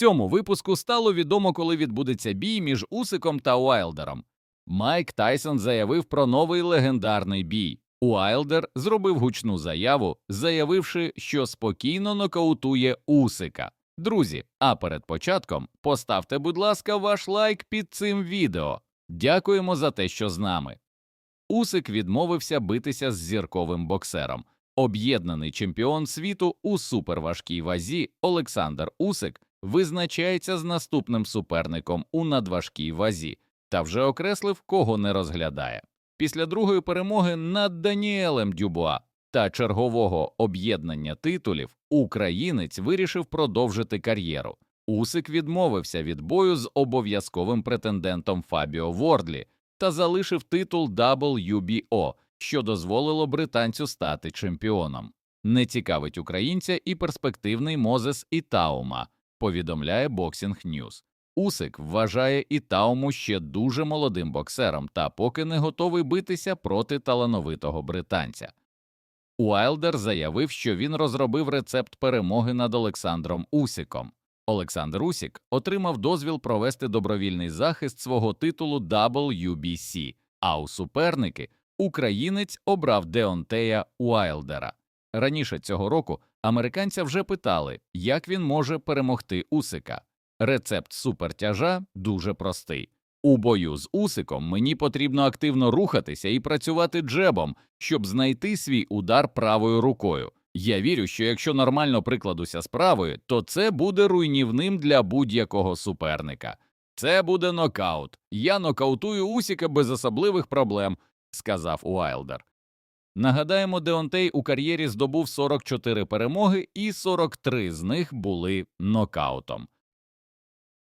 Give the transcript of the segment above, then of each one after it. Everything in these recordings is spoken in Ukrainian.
цьому випуску стало відомо, коли відбудеться бій між Усиком та Уайлдером. Майк Тайсон заявив про новий легендарний бій. Уайлдер зробив гучну заяву, заявивши, що спокійно нокаутує Усика. Друзі, а перед початком поставте, будь ласка, ваш лайк під цим відео. Дякуємо за те, що з нами. Усик відмовився битися з зірковим боксером. Об'єднаний чемпіон світу у суперважкій вазі Олександр Усик визначається з наступним суперником у надважкій вазі та вже окреслив, кого не розглядає. Після другої перемоги над Даніелем Дюбуа та чергового об'єднання титулів українець вирішив продовжити кар'єру. Усик відмовився від бою з обов'язковим претендентом Фабіо Вордлі та залишив титул WBO, що дозволило британцю стати чемпіоном. Не цікавить українця і перспективний Мозес Ітаума, повідомляє Boxing News. Усик вважає Ітауму ще дуже молодим боксером та поки не готовий битися проти талановитого британця. Уайлдер заявив, що він розробив рецепт перемоги над Олександром Усиком. Олександр Усік отримав дозвіл провести добровільний захист свого титулу WBC, а у суперники українець обрав Деонтея Уайлдера. Раніше цього року американця вже питали, як він може перемогти Усика. Рецепт супертяжа дуже простий. У бою з Усиком мені потрібно активно рухатися і працювати джебом, щоб знайти свій удар правою рукою. Я вірю, що якщо нормально прикладуся з правою, то це буде руйнівним для будь-якого суперника. Це буде нокаут. Я нокаутую Усіка без особливих проблем, сказав Уайлдер. Нагадаємо, Деонтей у кар'єрі здобув 44 перемоги, і 43 з них були нокаутом.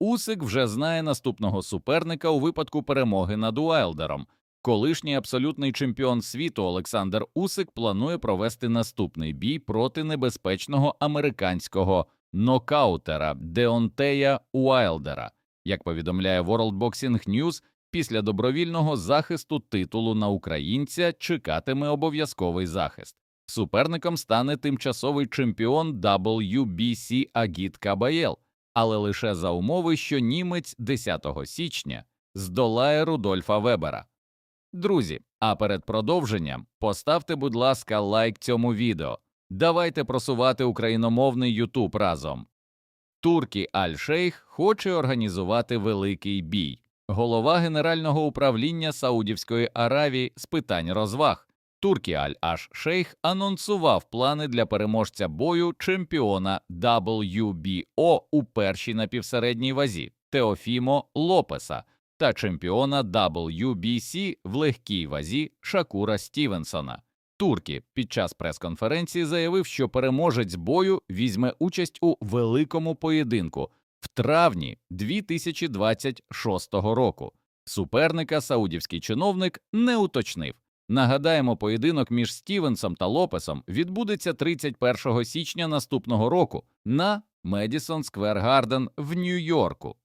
Усик вже знає наступного суперника у випадку перемоги над Уайлдером. Колишній абсолютний чемпіон світу Олександр Усик планує провести наступний бій проти небезпечного американського нокаутера Деонтея Уайлдера. Як повідомляє World Boxing News, після добровільного захисту титулу на українця чекатиме обов'язковий захист. Суперником стане тимчасовий чемпіон WBC Агіт Кабаєл, але лише за умови, що німець 10 січня здолає Рудольфа Вебера. Друзі, а перед продовженням поставте, будь ласка, лайк цьому відео. Давайте просувати україномовний Ютуб разом. Туркі Аль-Шейх хоче організувати великий бій. Голова Генерального управління Саудівської Аравії з питань розваг Туркі Аль-Аш-Шейх анонсував плани для переможця бою чемпіона WBO у першій напівсередній вазі Теофімо Лопеса та чемпіона WBC в легкій вазі Шакура Стівенсона. Туркі під час прес-конференції заявив, що переможець бою візьме участь у великому поєдинку в травні 2026 року. Суперника саудівський чиновник не уточнив. Нагадаємо, поєдинок між Стівенсом та Лопесом відбудеться 31 січня наступного року на Медісон Сквер Гарден в Нью-Йорку.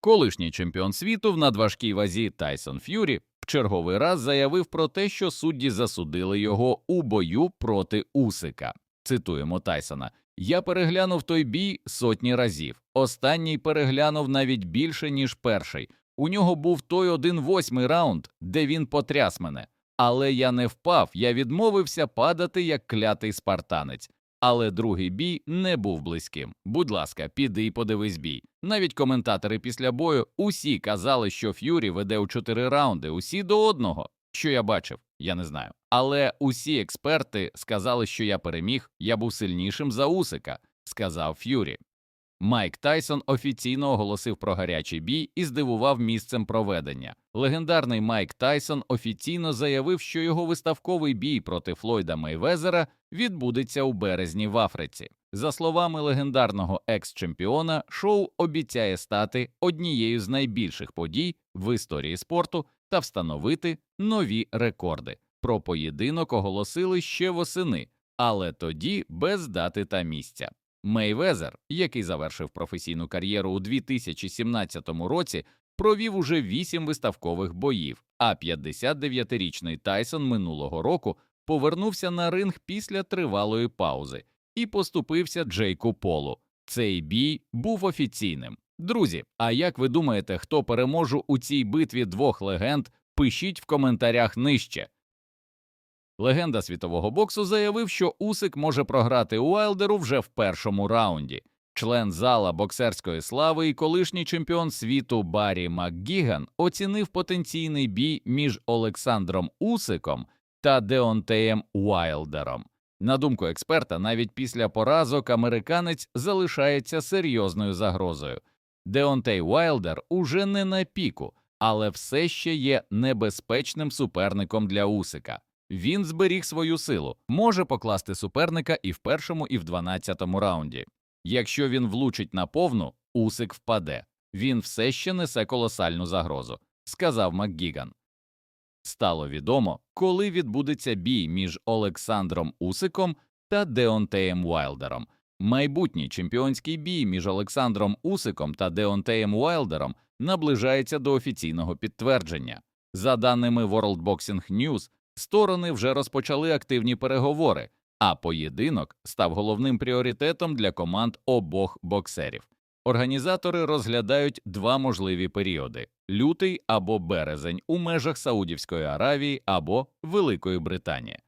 Колишній чемпіон світу в надважкій вазі Тайсон Ф'юрі в черговий раз заявив про те, що судді засудили його у бою проти Усика. Цитуємо Тайсона: Я переглянув той бій сотні разів. Останній переглянув навіть більше ніж перший. У нього був той один восьмий раунд, де він потряс мене. Але я не впав, я відмовився падати як клятий спартанець. Але другий бій не був близьким. Будь ласка, піди і подивись бій. Навіть коментатори після бою усі казали, що Ф'юрі веде у чотири раунди, усі до одного. Що я бачив, я не знаю. Але усі експерти сказали, що я переміг, я був сильнішим за Усика, сказав Ф'юрі. Майк Тайсон офіційно оголосив про гарячий бій і здивував місцем проведення. Легендарний Майк Тайсон офіційно заявив, що його виставковий бій проти Флойда Мейвезера відбудеться у березні в Африці. За словами легендарного екс-чемпіона, шоу обіцяє стати однією з найбільших подій в історії спорту та встановити нові рекорди. Про поєдинок оголосили ще восени, але тоді без дати та місця. Мейвезер, який завершив професійну кар'єру у 2017 році, провів уже вісім виставкових боїв, а 59-річний Тайсон минулого року повернувся на ринг після тривалої паузи і поступився Джейку Полу. цей бій був офіційним. Друзі, а як ви думаєте, хто переможе у цій битві двох легенд? Пишіть в коментарях нижче. Легенда світового боксу заявив, що Усик може програти Уайлдеру вже в першому раунді. Член зала боксерської слави і колишній чемпіон світу Баррі МакГіган оцінив потенційний бій між Олександром Усиком та Деонтеєм Уайлдером. На думку експерта, навіть після поразок американець залишається серйозною загрозою. Деонтей Уайлдер уже не на піку, але все ще є небезпечним суперником для Усика. Він зберіг свою силу, може покласти суперника і в першому, і в дванадцятому раунді. Якщо він влучить на повну, Усик впаде. Він все ще несе колосальну загрозу, сказав МакГіган. Стало відомо, коли відбудеться бій між Олександром Усиком та Деонтеєм Уайлдером. Майбутній чемпіонський бій між Олександром Усиком та Деонтеєм Уайлдером наближається до офіційного підтвердження. За даними World Boxing News, сторони вже розпочали активні переговори, а поєдинок став головним пріоритетом для команд обох боксерів. Організатори розглядають два можливі періоди: лютий або березень у межах Саудівської Аравії або Великої Британії.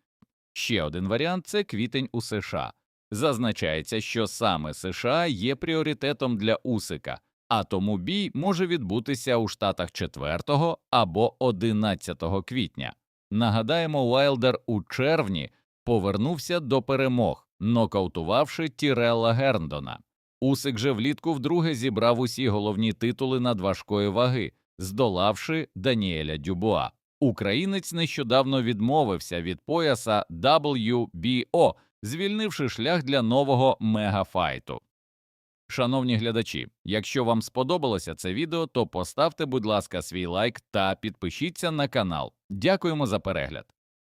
Ще один варіант це квітень у США. Зазначається, що саме США є пріоритетом для Усика, а тому бій може відбутися у штатах 4 або 11 квітня. Нагадаємо, Уайлдер у червні повернувся до перемог, нокаутувавши Тірелла Герндона. Усик же влітку вдруге зібрав усі головні титули надважкої ваги, здолавши Даніеля Дюбуа. Українець нещодавно відмовився від пояса WBO, звільнивши шлях для нового мегафайту. Шановні глядачі, якщо вам сподобалося це відео, то поставте, будь ласка, свій лайк та підпишіться на канал. Дякуємо за перегляд.